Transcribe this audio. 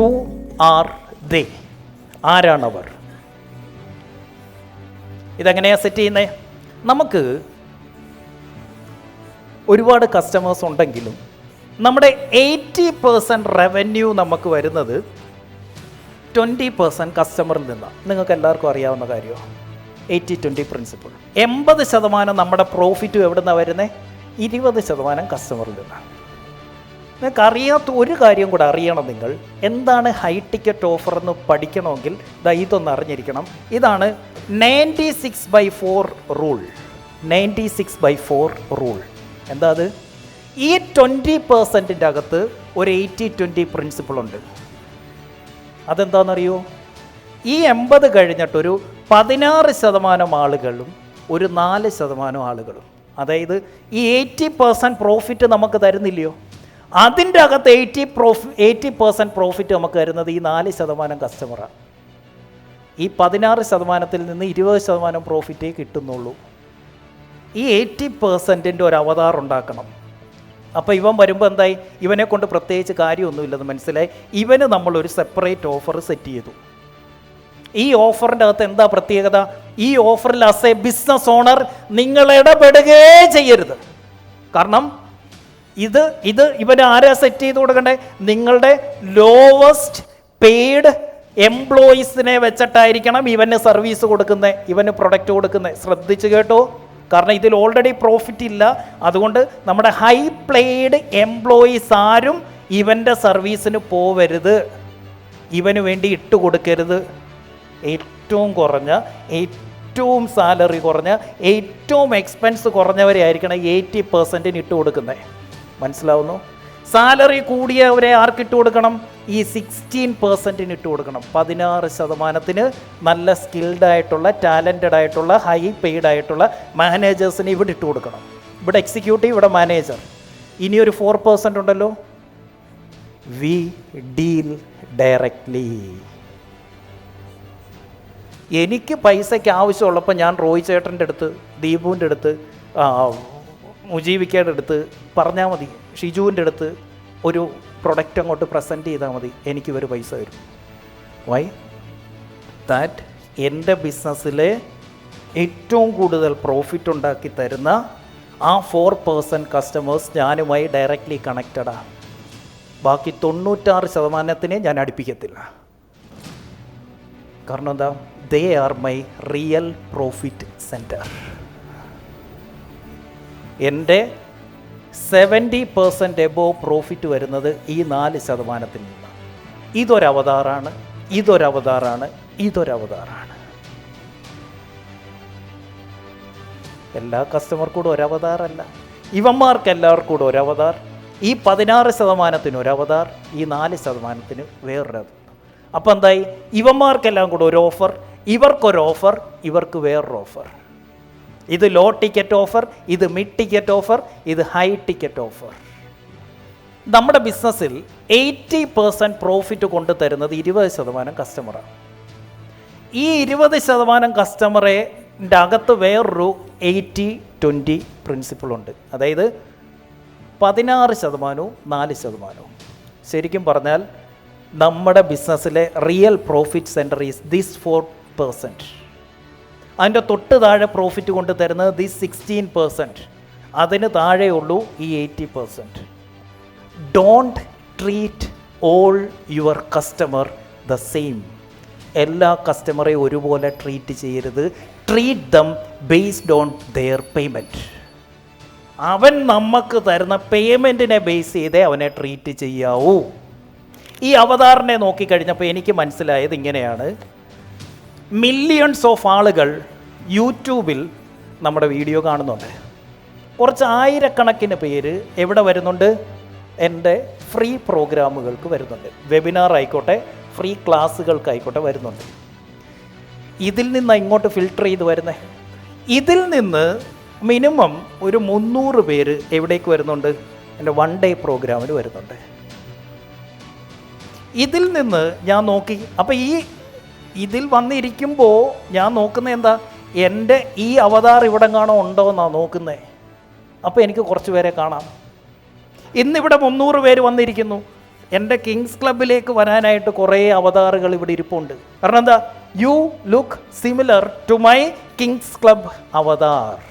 Who are they ആരാണവർ? ഇതെങ്ങനെയാണ് set ചെയ്യുന്നത് നമുക്ക് ഒരുപാട് കസ്റ്റമേഴ്സ് ഉണ്ടെങ്കിലും നമ്മുടെ എയ്റ്റി പേഴ്സന്റ് റവന്യൂ നമുക്ക് വരുന്നത് ട്വന്റി പേഴ്സന്റ് കസ്റ്റമറിൽ നിന്നാണ് നിങ്ങൾക്ക് എല്ലാവർക്കും അറിയാവുന്ന കാര്യമാണ്. എയ്റ്റി ട്വന്റി പ്രിൻസിപ്പിൾ എൺപത് ശതമാനം നമ്മുടെ പ്രോഫിറ്റും എവിടെ നിന്നാണ് വരുന്നത് ഇരുപത് ശതമാനം കസ്റ്റമറിൽ നിന്നാണ് നിങ്ങൾക്ക് അറിയാത്ത ഒരു കാര്യം കൂടെ അറിയണം നിങ്ങൾ. എന്താണ് ഹൈ ടിക്കറ്റ് ഓഫർ എന്ന് പഠിക്കണമെങ്കിൽ ദാ ഇതൊന്ന് അറിഞ്ഞിരിക്കണം. ഇതാണ് ninety six by four rule ninety six by four rule എന്താ അത്? ഈ ട്വന്റി പേഴ്സന്റിന്റെ അകത്ത് ഒരു എയ്റ്റി ട്വന്റി പ്രിൻസിപ്പിൾ ഉണ്ട്. അതെന്താണെന്നറിയോ? ഈ എൺപത് കഴിഞ്ഞിട്ടൊരു പതിനാറ് ശതമാനം ആളുകളും ഒരു നാല് ശതമാനം ആളുകളും. അതായത് ഈ എയ്റ്റി പേഴ്സന്റ് പ്രോഫിറ്റ് നമുക്ക് തരുന്നില്ലയോ? അതിന്റെ അകത്ത് eighty profit eighty percent profit നമുക്ക് വരുന്നത് ഈ നാല് ശതമാനം കസ്റ്റമറാണ് ഈ പതിനാറ് ശതമാനത്തിൽ നിന്ന് ഇരുപത് ശതമാനം പ്രോഫിറ്റേ കിട്ടുന്നുള്ളൂ. ഈ എയ്റ്റി പെർസെന്റിന്റെ ഒരു അവതാർ ഉണ്ടാക്കണം. അപ്പോൾ ഇവൻ വരുമ്പോൾ എന്തായി? ഇവനെ കൊണ്ട് പ്രത്യേകിച്ച് കാര്യമൊന്നുമില്ലെന്ന് മനസ്സിലായി. ഇവന് നമ്മളൊരു സെപ്പറേറ്റ് ഓഫർ സെറ്റ് ചെയ്തു. ഈ ഓഫറിന്റെ അകത്ത് എന്താ പ്രത്യേകത? ഈ ഓഫറിൽ ആസ് എ ബിസിനസ് ഓണർ നിങ്ങൾ ഇടപെടുകയേ ചെയ്യരുത്. കാരണം ഇത് ഇത് ഇവന് ആരാ സെറ്റ് ചെയ്ത് കൊടുക്കണ്ടേ? നിങ്ങളുടെ ലോവസ്റ്റ് പെയ്ഡ് എംപ്ലോയീസിനെ വെച്ചിട്ടായിരിക്കണം ഇവന് സർവീസ് കൊടുക്കുന്നത് ഇവന് പ്രൊഡക്റ്റ് കൊടുക്കുന്നത് ശ്രദ്ധിച്ചു കേട്ടോ. കാരണം ഇതിൽ ഓൾറെഡി പ്രോഫിറ്റ് ഇല്ല. അതുകൊണ്ട് നമ്മുടെ ഹൈ പ്ലേഡ് എംപ്ലോയീസ് ആരും ഇവന്റെ സർവീസിന് പോവരുത്. ഇവന് വേണ്ടി ഇട്ട് കൊടുക്കരുത്. ഏറ്റവും കുറഞ്ഞ ഏറ്റവും സാലറി കുറഞ്ഞ ഏറ്റവും എക്സ്പെൻസ് കുറഞ്ഞവരെ ആയിരിക്കണം എയ്റ്റി പെർസെന്റിന് ഇട്ട് കൊടുക്കുന്നത് മനസ്സിലാവുന്നു? സാലറി കൂടിയവരെ ആർക്ക് ഇട്ട് കൊടുക്കണം? ഈ സിക്സ്റ്റീൻ പെർസെന്റിന് ഇട്ട് കൊടുക്കണം. പതിനാറ് ശതമാനത്തിന് നല്ല സ്കിൽഡ് ആയിട്ടുള്ള ടാലന്റഡ് ആയിട്ടുള്ള ഹൈ പെയ്ഡ് ആയിട്ടുള്ള മാനേജേഴ്സിന് ഇവിടെ ഇട്ട് കൊടുക്കണം. ഇവിടെ എക്സിക്യൂട്ടീവ് ഇവിടെ മാനേജർ ഇനി ഒരു ഫോർ പേഴ്സന്റ് ഉണ്ടല്ലോ? വി ഡീൽ ഡയറക്ട്ലി എനിക്ക് പൈസയ്ക്ക് ആവശ്യമുള്ളപ്പോൾ ഞാൻ റോയ് ചേട്ടന്റെ അടുത്ത് ദീപുവിന്റെ അടുത്ത് മുജീവിക്കയുടെ അടുത്ത് പറഞ്ഞാൽ മതി. ഷിജുവിന്റെ അടുത്ത് ഒരു പ്രൊഡക്റ്റ് അങ്ങോട്ട് പ്രസന്റ് ചെയ്താൽ മതി. എനിക്ക് ഇവർ പൈസ വരും വൈ ദാറ്റ് എന്റെ ബിസിനസ്സിലെ ഏറ്റവും കൂടുതൽ പ്രോഫിറ്റ് ഉണ്ടാക്കി തരുന്ന ആ ഫോർ പേഴ്സന്റ് കസ്റ്റമേഴ്സ് ഞാനുമായി ഡയറക്റ്റ്ലി കണക്റ്റഡാണ് ബാക്കി തൊണ്ണൂറ്റാറ് ശതമാനത്തിനെ ഞാൻ അടുപ്പിക്കത്തില്ല. കാരണം എന്താ? They are my real profit centre എന്റെ സെവന്റി പെർസെന്റ് എബോവ് പ്രോഫിറ്റ് വരുന്നത് ഈ നാല് ശതമാനത്തിൽ നിന്നാണ്. ഇതൊരവതാറാണ് ഇതൊരവതാറാണ് ഇതൊരവതാറാണ്. എല്ലാ കസ്റ്റമർക്കൂടെ ഒരവതാറല്ല. ഇവന്മാർക്ക് എല്ലാവർക്കും കൂടെ ഒരവതാർ. ഈ പതിനാറ് ശതമാനത്തിന് ഒരവതാർ ഈ നാല് ശതമാനത്തിന് വേറൊരു അപ്പോൾ എന്തായി ഇവന്മാർക്കെല്ലാം കൂടെ ഒരു ഓഫർ ഇവർക്കൊരു ഓഫർ ഇവർക്ക് വേറൊരു ഓഫർ ഇത് ലോ ടിക്കറ്റ് ഓഫർ ഇത് മിഡ് ടിക്കറ്റ് ഓഫർ ഇത് ഹൈ ടിക്കറ്റ് ഓഫർ നമ്മുടെ ബിസിനസ്സിൽ എയ്റ്റി പേഴ്സന്റ് പ്രോഫിറ്റ് കൊണ്ടു തരുന്നത് ഇരുപത് ശതമാനം കസ്റ്റമറാണ് ഈ ഇരുപത് ശതമാനം കസ്റ്റമറെ അകത്ത് വേറൊരു എയ്റ്റി ട്വന്റി പ്രിൻസിപ്പിളുണ്ട് അതായത് പതിനാറ് ശതമാനവും നാല് ശതമാനവും. ശരിക്കും പറഞ്ഞാൽ നമ്മുടെ ബിസിനസ്സിലെ real profit centre is this four percent അതിന്റെ തൊട്ട് താഴെ പ്രോഫിറ്റ് കൊണ്ട് തരുന്നത് ദി സിക്സ്റ്റീൻ പെർസെന്റ് അതിന് താഴെയുള്ളൂ ഈ eighty percent don't treat all your customer the same എല്ലാ കസ്റ്റമറെയും ഒരുപോലെ ട്രീറ്റ് ചെയ്യരുത്. Treat them based on their payment അവൻ നമുക്ക് തരുന്ന പേയ്മെന്റിനെ ബേസ് ചെയ്തേ അവനെ ട്രീറ്റ് ചെയ്യാവൂ. ഈ അവതാറിനെ നോക്കിക്കഴിഞ്ഞപ്പോൾ എനിക്ക് മനസ്സിലായത് ഇങ്ങനെയാണ്. മില്യൺസ് ഓഫ് ആളുകൾ യൂട്യൂബിൽ നമ്മുടെ വീഡിയോ കാണുന്നുണ്ട്. കുറച്ച് ആയിരക്കണക്കിന് പേര് എവിടെ വരുന്നുണ്ട്? എന്റെ ഫ്രീ പ്രോഗ്രാമുകൾക്ക് വരുന്നുണ്ട്. വെബിനാർ ആയിക്കോട്ടെ ഫ്രീ ക്ലാസ്സുകൾക്കായിക്കോട്ടെ വരുന്നുണ്ട്. ഇതിൽ നിന്ന് ഇങ്ങോട്ട് ഫിൽട്ടർ ചെയ്ത് വരുന്നേ? ഇതിൽ നിന്ന് മിനിമം ഒരു മുന്നൂറ് പേര് എവിടേക്ക് വരുന്നുണ്ട്? എന്റെ വൺ ഡേ പ്രോഗ്രാമിന് വരുന്നുണ്ട്. ഇതിൽ നിന്ന് ഞാൻ നോക്കി അപ്പം ഈ ഇതിൽ വന്നിരിക്കുമ്പോൾ ഞാൻ നോക്കുന്നത് എന്താ? എന്റെ ഈ അവതാർ ഇവിടെ കാണോ ഉണ്ടോ എന്നാണ് നോക്കുന്നത് അപ്പോൾ എനിക്ക് കുറച്ച് പേരെ കാണാം. ഇന്നിവിടെ മുന്നൂറ് പേര് വന്നിരിക്കുന്നു. എന്റെ കിങ്സ് ക്ലബിലേക്ക് വരാനായിട്ട് കുറേ അവതാറുകൾ ഇവിടെ ഇരിപ്പുണ്ട്. കാരണം എന്താ? You look similar to my kings club avatar.